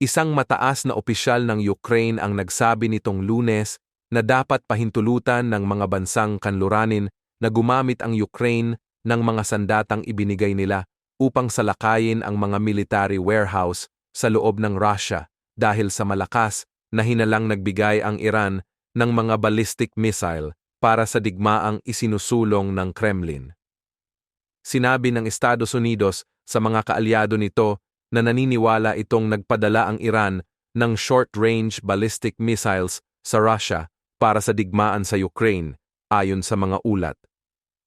Isang mataas na opisyal ng Ukraine ang nagsabi nitong lunes na dapat pahintulutan ng mga bansang kanluranin na gumamit ang Ukraine ng mga sandatang ibinigay nila upang salakayin ang mga military warehouse sa loob ng Russia dahil sa malakas na hinalang nagbigay ang Iran ng mga ballistic missile para sa digmaang isinusulong ng Kremlin. Sinabi ng Estados Unidos sa mga kaalyado nito na naniniwala itong nagpadala ang Iran ng short-range ballistic missiles sa Russia para sa digmaan sa Ukraine, ayon sa mga ulat.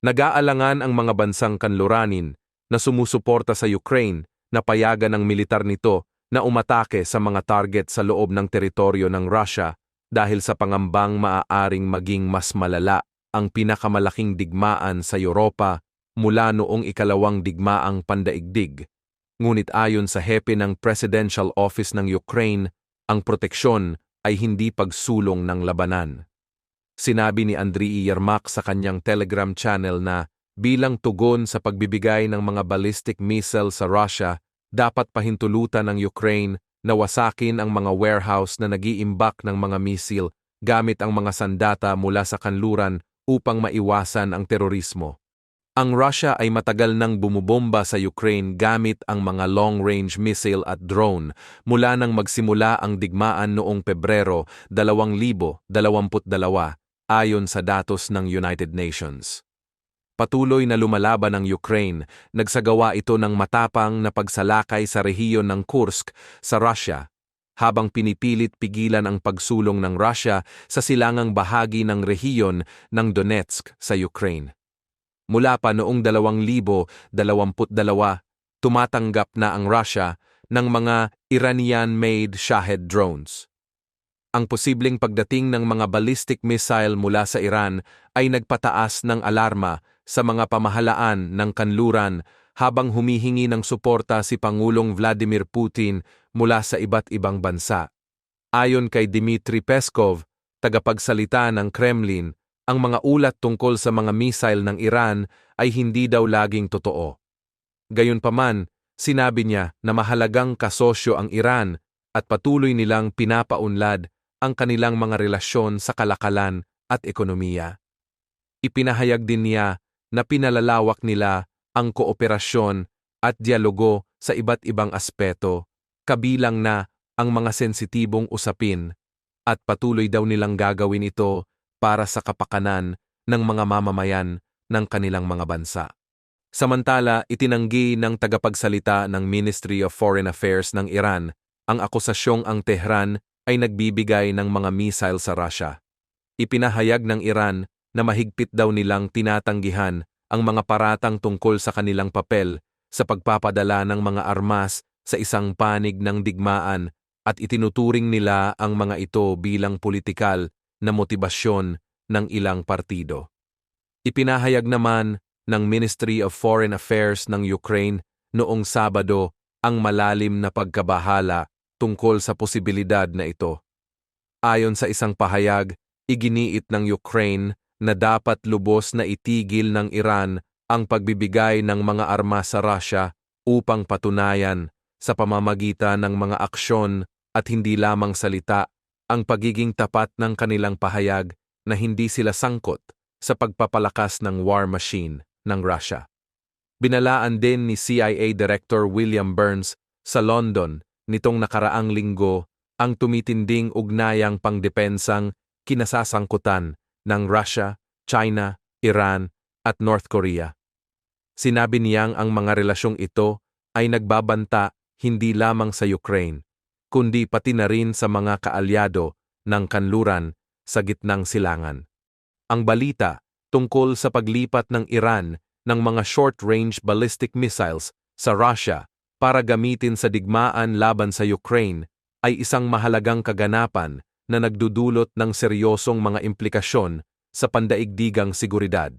Nag-aalangan ang mga bansang kanluranin na sumusuporta sa Ukraine na payagan ng militar nito na umatake sa mga target sa loob ng teritoryo ng Russia dahil sa pangambang maaaring maging mas malala ang pinakamalaking digmaan sa Europa mula noong ikalawang digmaang pandaigdig Ngunit ayon sa hepe ng Presidential Office ng Ukraine, ang proteksyon ay hindi pagsulong ng labanan. Sinabi ni Andriy Yermak sa kanyang Telegram channel na bilang tugon sa pagbibigay ng mga ballistic missile sa Russia, dapat pahintulutan ng Ukraine na wasakin ang mga warehouse na nag-iimbak ng mga missile gamit ang mga sandata mula sa kanluran upang maiwasan ang terorismo. Ang Russia ay matagal nang bumubomba sa Ukraine gamit ang mga long-range missile at drone mula nang magsimula ang digmaan noong Pebrero 2022 ayon sa datos ng United Nations. Patuloy na lumalaban ang Ukraine, nagsagawa ito ng matapang na pagsalakay sa rehiyon ng Kursk sa Russia habang pinipilit pigilan ang pagsulong ng Russia sa silangang bahagi ng rehiyon ng Donetsk sa Ukraine. Mula pa noong 2022, tumatanggap na ang Russia ng mga Iranian-made Shahed drones. Ang posibleng pagdating ng mga ballistic missile mula sa Iran ay nagpataas ng alarma sa mga pamahalaan ng kanluran habang humihingi ng suporta si Pangulong Vladimir Putin mula sa iba't ibang bansa. Ayon kay Dmitry Peskov, tagapagsalita ng Kremlin, ang mga ulat tungkol sa mga missile ng Iran ay hindi daw laging totoo. Gayunpaman, sinabi niya na mahalagang kasosyo ang Iran at patuloy nilang pinapaunlad ang kanilang mga relasyon sa kalakalan at ekonomiya. Ipinahayag din niya na pinalalawak nila ang kooperasyon at dialogo sa iba't ibang aspeto, kabilang na ang mga sensitibong usapin, at patuloy daw nilang gagawin ito para sa kapakanan ng mga mamamayan ng kanilang mga bansa. Samantala, itinanggi ng tagapagsalita ng Ministry of Foreign Affairs ng Iran ang akusasyong ang Tehran ay nagbibigay ng mga missile sa Russia. Ipinahayag ng Iran na mahigpit daw nilang tinatanggihan ang mga paratang tungkol sa kanilang papel sa pagpapadala ng mga armas sa isang panig ng digmaan at itinuturing nila ang mga ito bilang politikal na motibasyon ng ilang partido. Ipinahayag naman ng Ministry of Foreign Affairs ng Ukraine noong Sabado ang malalim na pagkabahala tungkol sa posibilidad na ito. Ayon sa isang pahayag, iginiit ng Ukraine na dapat lubos na itigil ng Iran ang pagbibigay ng mga armas sa Russia upang patunayan sa pamamagitan ng mga aksyon at hindi lamang salita ang pagiging tapat ng kanilang pahayag na hindi sila sangkot sa pagpapalakas ng war machine ng Russia. Binalaan din ni CIA Director William Burns sa London nitong nakaraang linggo ang tumitinding ugnayang pangdepensang kinasasangkutan ng Russia, China, Iran at North Korea. Sinabi niyang ang mga relasyong ito ay nagbabanta hindi lamang sa Ukraine, kundi pati na rin sa mga kaalyado ng kanluran sa gitnang silangan. Ang balita tungkol sa paglipat ng Iran ng mga short-range ballistic missiles sa Russia para gamitin sa digmaan laban sa Ukraine ay isang mahalagang kaganapan na nagdudulot ng seryosong mga implikasyon sa pandaigdigang seguridad.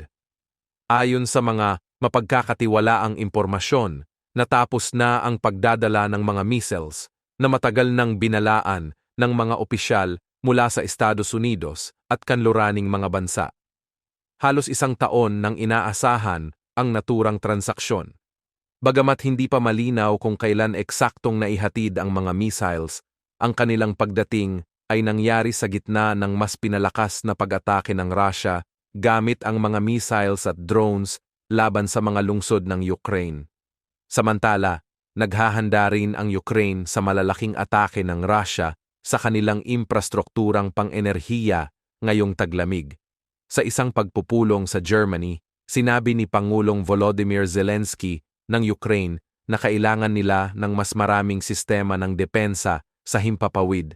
Ayon sa mga mapagkakatiwalaang impormasyon, natapos na ang pagdadala ng mga missiles na matagal nang binalaan ng mga opisyal mula sa Estados Unidos at kanluraning mga bansa. Halos isang taon nang inaasahan ang naturang transaksyon. Bagamat hindi pa malinaw kung kailan eksaktong naihatid ang mga missiles, ang kanilang pagdating ay nangyari sa gitna ng mas pinalakas na pag-atake ng Russia gamit ang mga missiles at drones laban sa mga lungsod ng Ukraine. Samantala, naghahanda rin ang Ukraine sa malalaking atake ng Russia sa kanilang infrastrukturang pang-enerhiya ngayong taglamig. Sa isang pagpupulong sa Germany, sinabi ni Pangulong Volodymyr Zelensky ng Ukraine na kailangan nila ng mas maraming sistema ng depensa sa himpapawid.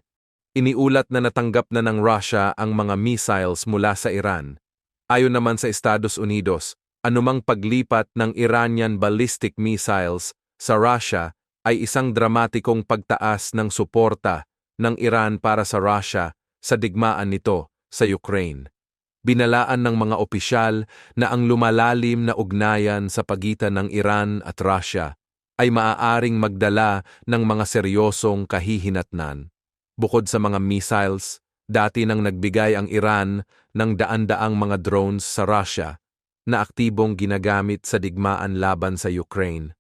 Iniulat na natanggap na ng Russia ang mga missiles mula sa Iran. Ayon naman sa Estados Unidos, anumang paglipat ng Iranian ballistic missiles sa Russia ay isang dramatikong pagtaas ng suporta ng Iran para sa Russia sa digmaan nito sa Ukraine. Binalaan ng mga opisyal na ang lumalalim na ugnayan sa pagitan ng Iran at Russia ay maaaring magdala ng mga seryosong kahihinatnan. Bukod sa mga missiles, dati nang nagbigay ang Iran ng daan-daang mga drones sa Russia na aktibong ginagamit sa digmaan laban sa Ukraine.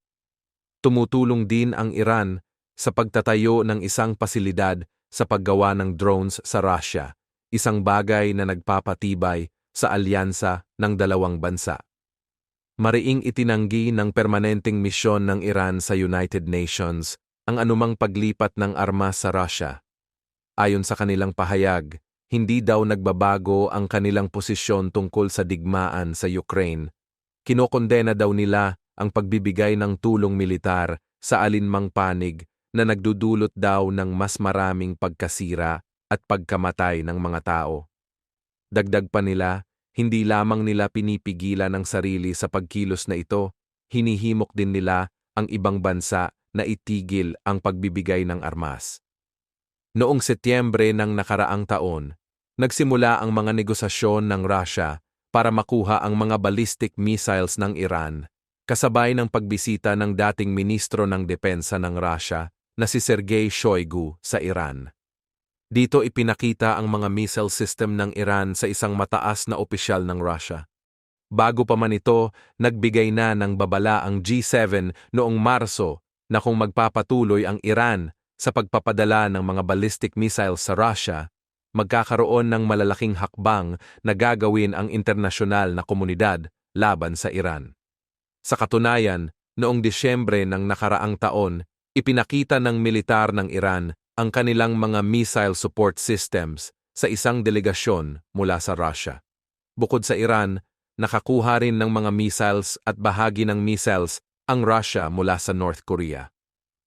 Tumutulong din ang Iran sa pagtatayo ng isang pasilidad sa paggawa ng drones sa Russia isang bagay na nagpapatibay sa alyansa ng dalawang bansa. Mariing itinanggi ng permanenteng misyon ng Iran sa United Nations ang anumang paglipat ng armas sa Russia. Ayon sa kanilang pahayag, hindi daw nagbabago ang kanilang posisyon tungkol sa digmaan sa Ukraine. Kinokondena daw nila ang pagbibigay ng tulong militar sa alinmang panig na nagdudulot daw ng mas maraming pagkasira at pagkamatay ng mga tao. Dagdag pa nila, hindi lamang nila pinipigilan ang sarili sa pagkilos na ito, hinihimok din nila ang ibang bansa na itigil ang pagbibigay ng armas. Noong Setyembre ng nakaraang taon, nagsimula ang mga negosasyon ng Russia para makuha ang mga ballistic missiles ng Iran, kasabay ng pagbisita ng dating ministro ng depensa ng Russia na si Sergei Shoigu sa Iran. Dito ipinakita ang mga missile system ng Iran sa isang mataas na opisyal ng Russia. Bago pa man ito, nagbigay na ng babala ang G7 noong Marso na kung magpapatuloy ang Iran sa pagpapadala ng mga ballistic missiles sa Russia, magkakaroon ng malalaking hakbang na gagawin ang internasyonal na komunidad laban sa Iran. Sa katunayan, noong Disyembre ng nakaraang taon, ipinakita ng militar ng Iran ang kanilang mga missile support systems sa isang delegasyon mula sa Russia. Bukod sa Iran, nakakuha rin ng mga missiles at bahagi ng missiles ang Russia mula sa North Korea.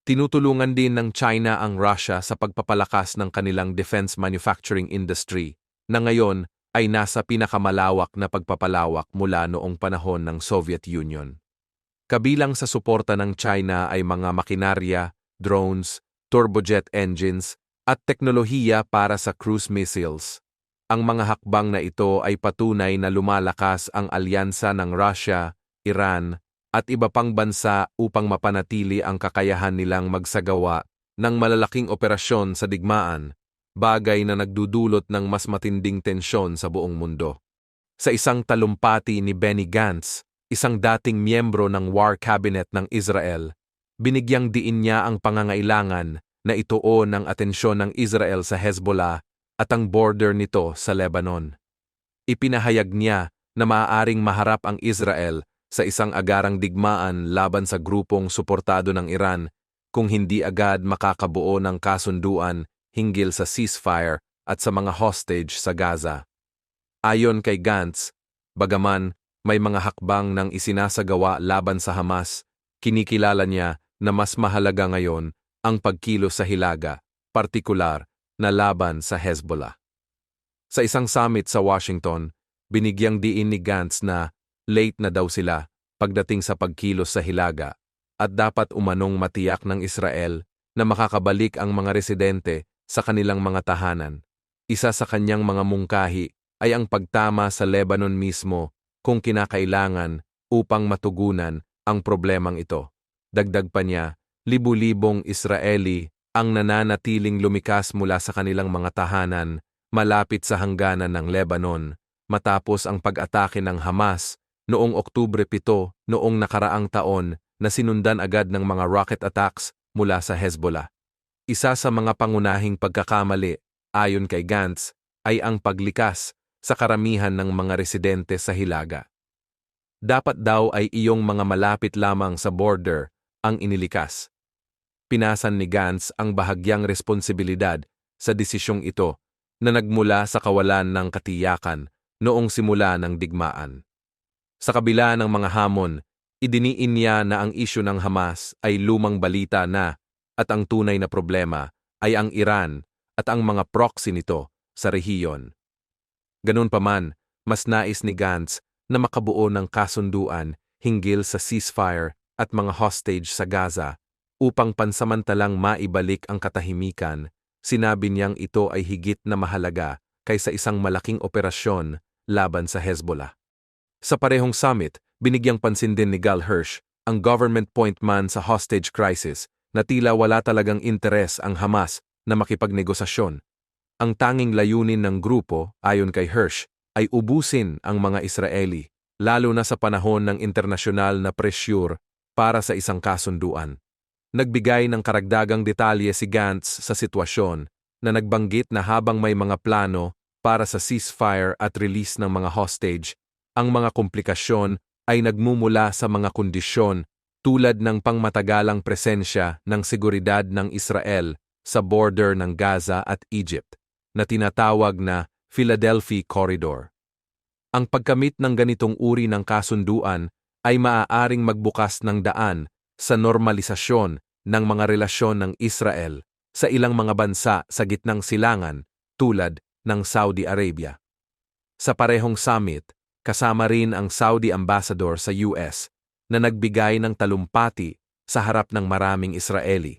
Tinutulungan din ng China ang Russia sa pagpapalakas ng kanilang defense manufacturing industry na ngayon ay nasa pinakamalawak na pagpapalawak mula noong panahon ng Soviet Union. Kabilang sa suporta ng China ay mga makinarya, drones, turbojet engines, at teknolohiya para sa cruise missiles. Ang mga hakbang na ito ay patunay na lumalakas ang alyansa ng Russia, Iran, at iba pang bansa upang mapanatili ang kakayahan nilang magsagawa ng malalaking operasyon sa digmaan, bagay na nagdudulot ng mas matinding tensyon sa buong mundo. Sa isang talumpati ni Benny Gantz, isang dating miyembro ng War Cabinet ng Israel, binigyang diin niya ang pangangailangan na ituon ang atensyon ng Israel sa Hezbollah at ang border nito sa Lebanon. Ipinahayag niya na maaaring maharap ang Israel sa isang agarang digmaan laban sa grupong suportado ng Iran kung hindi agad makakabuo ng kasunduan hinggil sa ceasefire at sa mga hostage sa Gaza. Ayon kay Gantz, bagaman may mga hakbang ng isinasagawa laban sa Hamas, kinikilala niya na mas mahalaga ngayon ang pagkilos sa Hilaga, partikular na laban sa Hezbollah. Sa isang summit sa Washington, binigyang diin ni Gantz na late na daw sila pagdating sa pagkilos sa Hilaga at dapat umanong matiyak ng Israel na makakabalik ang mga residente sa kanilang mga tahanan. Isa sa kanyang mga mungkahi ay ang pagtama sa Lebanon mismo kung kinakailangan upang matugunan ang problemang ito. Dagdag pa niya, libu-libong Israeli ang nananatiling lumikas mula sa kanilang mga tahanan malapit sa hangganan ng Lebanon matapos ang pag-atake ng Hamas noong Oktubre 7 noong nakaraang taon na sinundan agad ng mga rocket attacks mula sa Hezbollah. Isa sa mga pangunahing pagkakamali, ayon kay Gantz, ay ang paglikas sa karamihan ng mga residente sa Hilaga. Dapat daw ay iyong mga malapit lamang sa border ang inilikas. Pinasan ni Gantz ang bahagyang responsibilidad sa desisyong ito na nagmula sa kawalan ng katiyakan noong simula ng digmaan. Sa kabila ng mga hamon, idiniin niya na ang isyu ng Hamas ay lumang balita na at ang tunay na problema ay ang Iran at ang mga proxy nito sa rehiyon. Ganun pa man, mas nais ni Gantz na makabuo ng kasunduan hinggil sa ceasefire at mga hostage sa Gaza upang pansamantalang maibalik ang katahimikan, sinabi niyang ito ay higit na mahalaga kaysa isang malaking operasyon laban sa Hezbollah. Sa parehong summit, binigyang pansin din ni Gal Hirsch ang government point man sa hostage crisis na tila wala talagang interes ang Hamas na makipagnegosasyon. Ang tanging layunin ng grupo, ayon kay Hirsch, ay ubusin ang mga Israeli, lalo na sa panahon ng internasyonal na presyur para sa isang kasunduan. Nagbigay ng karagdagang detalye si Gantz sa sitwasyon na nagbanggit na habang may mga plano para sa ceasefire at release ng mga hostage, ang mga komplikasyon ay nagmumula sa mga kondisyon tulad ng pangmatagalang presensya ng seguridad ng Israel sa border ng Gaza at Egypt, na tinatawag na Philadelphia Corridor. Ang pagkamit ng ganitong uri ng kasunduan ay maaaring magbukas ng daan sa normalisasyon ng mga relasyon ng Israel sa ilang mga bansa sa gitnang silangan tulad ng Saudi Arabia. Sa parehong summit, kasama rin ang Saudi ambassador sa US na nagbigay ng talumpati sa harap ng maraming Israeli.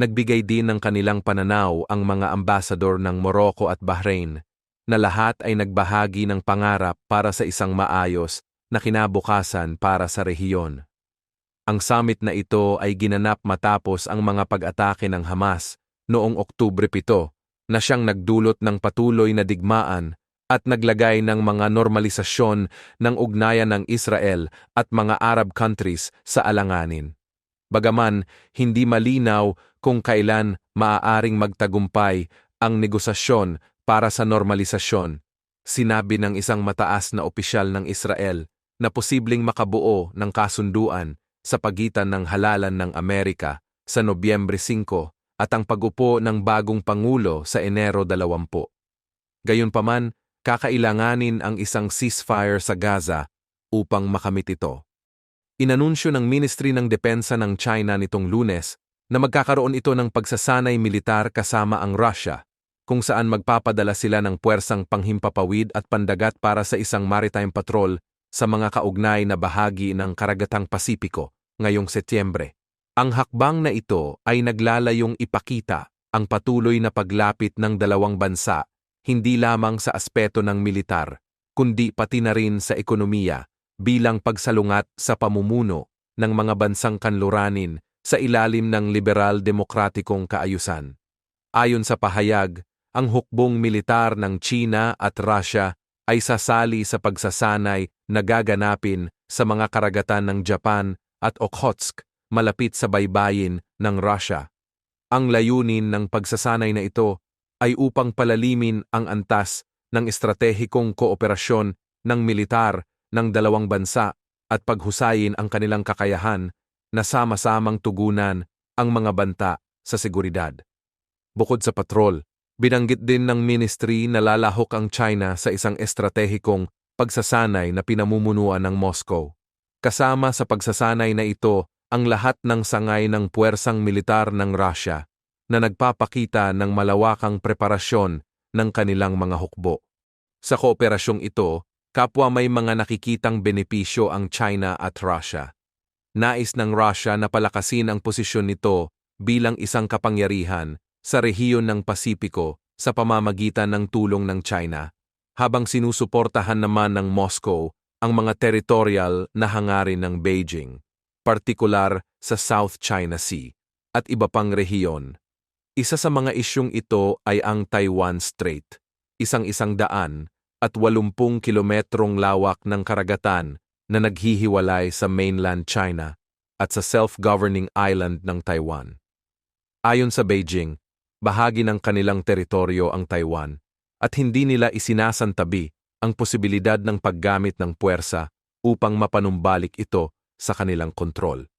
Nagbigay din ng kanilang pananaw ang mga ambasador ng Morocco at Bahrain na lahat ay nagbahagi ng pangarap para sa isang maayos na kinabukasan para sa rehiyon. Ang summit na ito ay ginanap matapos ang mga pag-atake ng Hamas noong Oktubre 7 na siyang nagdulot ng patuloy na digmaan at naglagay ng mga normalisasyon ng ugnayan ng Israel at mga Arab countries sa alanganin. Bagaman, hindi malinaw kung kailan maaaring magtagumpay ang negosasyon para sa normalisasyon. Sinabi ng isang mataas na opisyal ng Israel na posibleng makabuo ng kasunduan sa pagitan ng halalan ng Amerika sa Nobyembre 5 at ang pagupo ng bagong Pangulo sa Enero 20. Gayunpaman, kakailanganin ang isang ceasefire sa Gaza upang makamit ito. Inanunsyo ng Ministry ng Depensa ng China nitong lunes na magkakaroon ito ng pagsasanay militar kasama ang Russia, kung saan magpapadala sila ng puwersang panghimpapawid at pandagat para sa isang maritime patrol sa mga kaugnay na bahagi ng Karagatang Pasipiko ngayong Setyembre. Ang hakbang na ito ay naglalayong ipakita ang patuloy na paglapit ng dalawang bansa hindi lamang sa aspeto ng militar, kundi pati na rin sa ekonomiya bilang pagsalungat sa pamumuno ng mga bansang kanluranin sa ilalim ng liberal-demokratikong kaayusan. Ayon sa pahayag, ang hukbong militar ng China at Russia ay sasali sa pagsasanay na gaganapin sa mga karagatan ng Japan at Okhotsk malapit sa baybayin ng Russia. Ang layunin ng pagsasanay na ito ay upang palalimin ang antas ng estratehikong kooperasyon ng militar ng dalawang bansa at paghusayin ang kanilang kakayahan na sama-samang tugunan ang mga banta sa seguridad. Bukod sa patrol, binanggit din ng ministry na lalahok ang China sa isang estratehikong pagsasanay na pinamumunuan ng Moscow. Kasama sa pagsasanay na ito ang lahat ng sangay ng puwersang militar ng Russia na nagpapakita ng malawakang preparasyon ng kanilang mga hukbo. Sa kooperasyong ito, kapwa may mga nakikitang benepisyo ang China at Russia. Nais ng Russia na palakasin ang posisyon nito bilang isang kapangyarihan sa rehiyon ng Pasipiko sa pamamagitan ng tulong ng China, habang sinusuportahan naman ng Moscow ang mga territorial na hangarin ng Beijing, partikular sa South China Sea at iba pang rehiyon. Isa sa mga isyong ito ay ang Taiwan Strait, isang-isang daan at 80 kilometrong lawak ng karagatan na naghihiwalay sa mainland China at sa self-governing island ng Taiwan. Ayon sa Beijing, bahagi ng kanilang teritoryo ang Taiwan at hindi nila isinasantabi ang posibilidad ng paggamit ng puwersa upang mapanumbalik ito sa kanilang kontrol.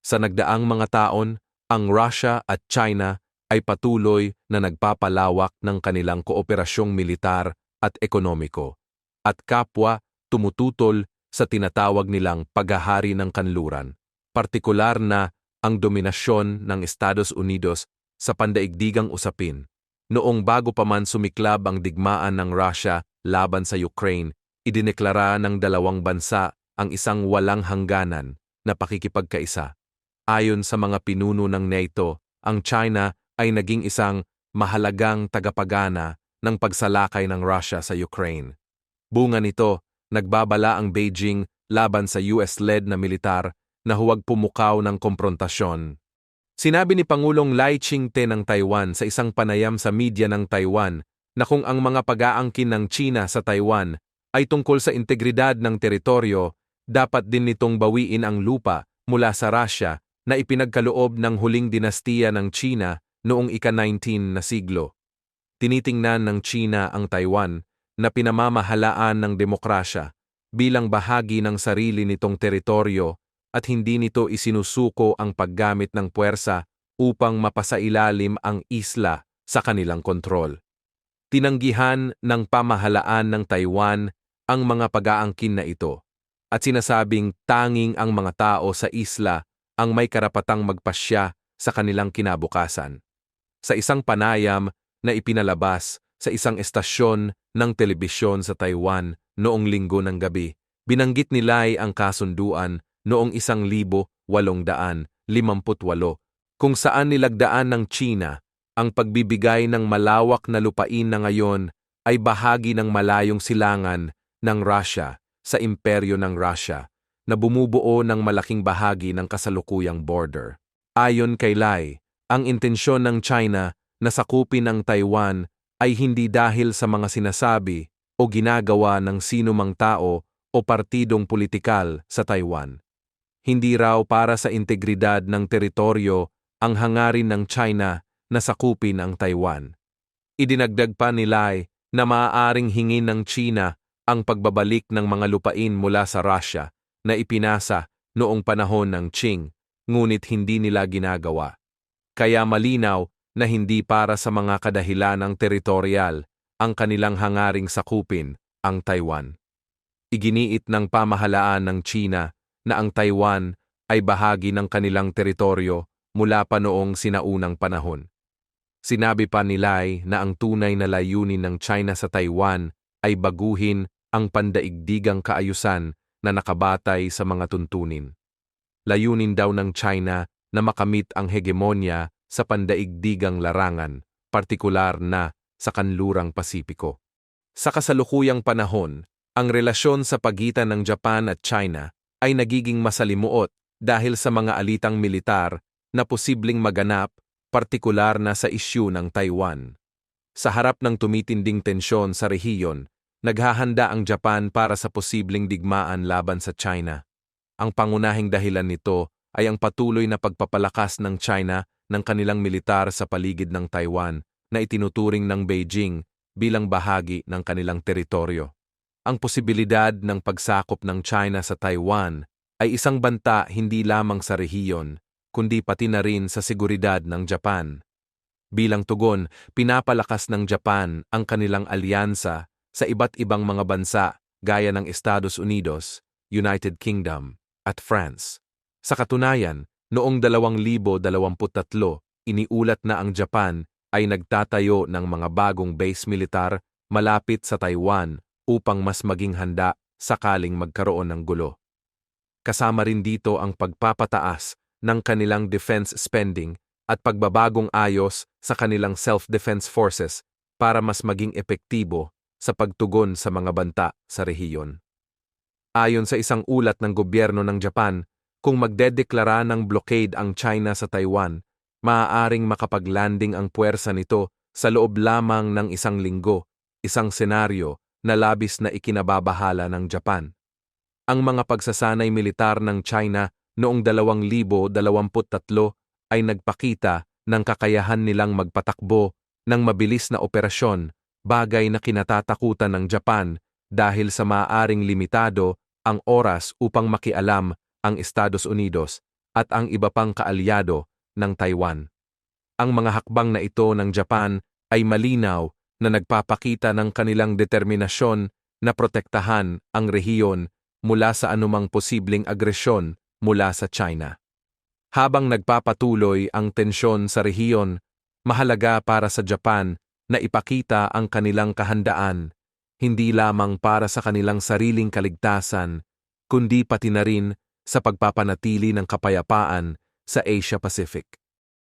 Sa nagdaang mga taon, ang Russia at China ay patuloy na nagpapalawak ng kanilang kooperasyong militar at ekonomiko, at kapwa tumututol sa tinatawag nilang paghahari ng kanluran, partikular na ang dominasyon ng Estados Unidos sa pandaigdigang usapin. Noong bago pa man sumiklab ang digmaan ng Russia laban sa Ukraine, idineklara ng dalawang bansa ang isang walang hangganan na pakikipagkaisa. Ayon sa mga pinuno ng NATO, ang China ay naging isang mahalagang tagapagana ng pagsalakay ng Russia sa Ukraine. Bunga nito, nagbabala ang Beijing laban sa US-led na militar na huwag pumukaw ng komprontasyon. Sinabi ni Pangulong Lai Ching-te ng Taiwan sa isang panayam sa media ng Taiwan na kung ang mga pag-aangkin ng China sa Taiwan ay tungkol sa integridad ng teritoryo, dapat din nitong bawiin ang lupa mula sa Russia na ipinagkaloob ng huling dinastiya ng China noong ika-19 na siglo. Tinitingnan ng China ang Taiwan na pinamamahalaan ng demokrasya bilang bahagi ng sarili nitong teritoryo at hindi nito isinusuko ang paggamit ng puwersa upang mapasailalim ang isla sa kanilang kontrol. Tinanggihan ng pamahalaan ng Taiwan ang mga pag-aangkin na ito at sinasabing tanging ang mga tao sa isla ang may karapatang magpasya sa kanilang kinabukasan. Sa isang panayam na ipinalabas sa isang estasyon ng telebisyon sa Taiwan noong linggo ng gabi, binanggit ni Lai ang kasunduan noong 1858 kung saan nilagdaan ng China ang pagbibigay ng malawak na lupain na ngayon ay bahagi ng malayong silangan ng Russia sa imperyo ng Russia na bumubuo ng malaking bahagi ng kasalukuyang border. Ayon kay Lai, ang intensyon ng China na sakupin ang Taiwan ay hindi dahil sa mga sinasabi o ginagawa ng sino mang tao o partidong politikal sa Taiwan. Hindi raw para sa integridad ng teritoryo ang hangarin ng China na sakupin ang Taiwan. Idinagdag pa ni Lai na maaaring hingin ng China ang pagbabalik ng mga lupain mula sa Russia na ipinasa noong panahon ng Qing, ngunit hindi nila ginagawa. Kaya malinaw na hindi para sa mga kadahilanang teritorial ang kanilang hangaring sakupin ang Taiwan. Iginiit ng pamahalaan ng China na ang Taiwan ay bahagi ng kanilang teritoryo mula pa noong sinaunang panahon. Sinabi pa ni Lai na ang tunay na layunin ng China sa Taiwan ay baguhin ang pandaigdigang kaayusan na nakabatay sa mga tuntunin. Layunin daw ng China na makamit ang hegemonya sa pandaigdigang larangan, partikular na sa kanlurang Pasipiko. Sa kasalukuyang panahon, ang relasyon sa pagitan ng Japan at China ay nagiging masalimuot dahil sa mga alitang militar na posibleng maganap, partikular na sa isyu ng Taiwan. Sa harap ng tumitinding tensyon sa rehiyon, naghahanda ang Japan para sa posibleng digmaan laban sa China. Ang pangunahing dahilan nito ay ang patuloy na pagpapalakas ng China ng kanilang militar sa paligid ng Taiwan na itinuturing ng Beijing bilang bahagi ng kanilang teritoryo. Ang posibilidad ng pagsakop ng China sa Taiwan ay isang banta hindi lamang sa rehiyon, kundi pati na rin sa seguridad ng Japan. Bilang tugon, pinapalakas ng Japan ang kanilang alyansa sa iba't ibang mga bansa gaya ng Estados Unidos, United Kingdom, at France. Sa katunayan, noong 2023, iniulat na ang Japan ay nagtatayo ng mga bagong base militar malapit sa Taiwan upang mas maging handa sakaling magkaroon ng gulo. Kasama rin dito ang pagpapataas ng kanilang defense spending at pagbabagong ayos sa kanilang self-defense forces para mas maging epektibo sa pagtugon sa mga banta sa rehiyon. Ayon sa isang ulat ng gobyerno ng Japan, kung magdedeklara ng blockade ang China sa Taiwan, maaaring makapaglanding ang puwersa nito sa loob lamang ng isang linggo, isang senaryo na labis na ikinababahala ng Japan. Ang mga pagsasanay militar ng China noong 2023 ay nagpakita ng kakayahan nilang magpatakbo ng mabilis na operasyon, bagay na kinatatakutan ng Japan dahil sa maaaring limitado ang oras upang makialam ang Estados Unidos at ang iba pang kaalyado ng Taiwan. Ang mga hakbang na ito ng Japan ay malinaw na nagpapakita ng kanilang determinasyon na protektahan ang rehiyon mula sa anumang posibleng agresyon mula sa China. Habang nagpapatuloy ang tensyon sa rehiyon, mahalaga para sa Japan na ipakita ang kanilang kahandaan, hindi lamang para sa kanilang sariling kaligtasan, kundi pati na rin sa pagpapanatili ng kapayapaan sa Asia Pacific.